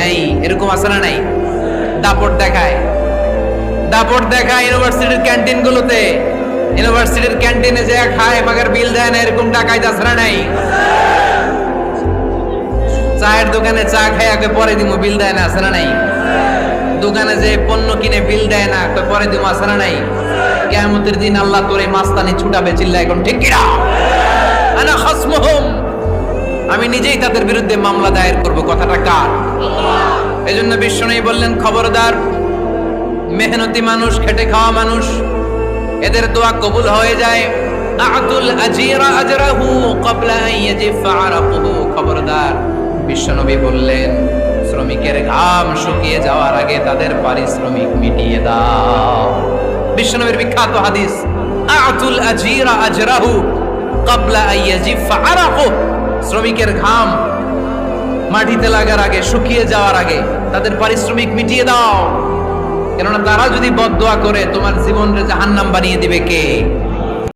নেই, এরকম আছে না নাই? দাপট দেখায়। দাপট দেখায় ইউনিভার্সিটির ক্যান্টিন গুলোতে ইউনিভার্সিটির ক্যান্টিনে যে খায় মাগার বিল দেয় না, এরকম টাকায় দাসরা নাই? চায়ের দোকানে চা খায়, আগে পরে দিমু, বিল দেয় না না নাই? দোকানে যে পণ্য কিনে বিল দেয় না পরে আছে না নাই? কিয়ামতের দিন আল্লাহ তোরে মাস্তানি ছুটাবে চিল্লা এখন ঠিক কিনা? আনা খাসমুহুম আমি নিজেই তাদের বিরুদ্ধে মামলা দায়ের করব। কথাটা কার? এজন্য বিষ্ণু বললেন, খবরদার, মেহনতি মানুষ, খেটে খাওয়া মানুষ, এদের দোয়া কবুল হয়ে যায়। আতুল খবরদার, বিশ্বনবী বললেন, শ্রমিকের ঘাম শুকিয়ে যাওয়ার আগে তাদের পারিশ্রমিক মিটিয়ে দাও। বিশ্বনবীর বিখ্যাত হাদিস, আতুল শ্রমিকের ঘাম মাটিতে লাগার আগে, শুকিয়ে যাওয়ার আগে তাদের পারিশ্রমিক মিটিয়ে দাও। কেননা তারা যদি বদ করে, তোমার জীবনকে জাহান্নাম বানিয়ে দিবে কে?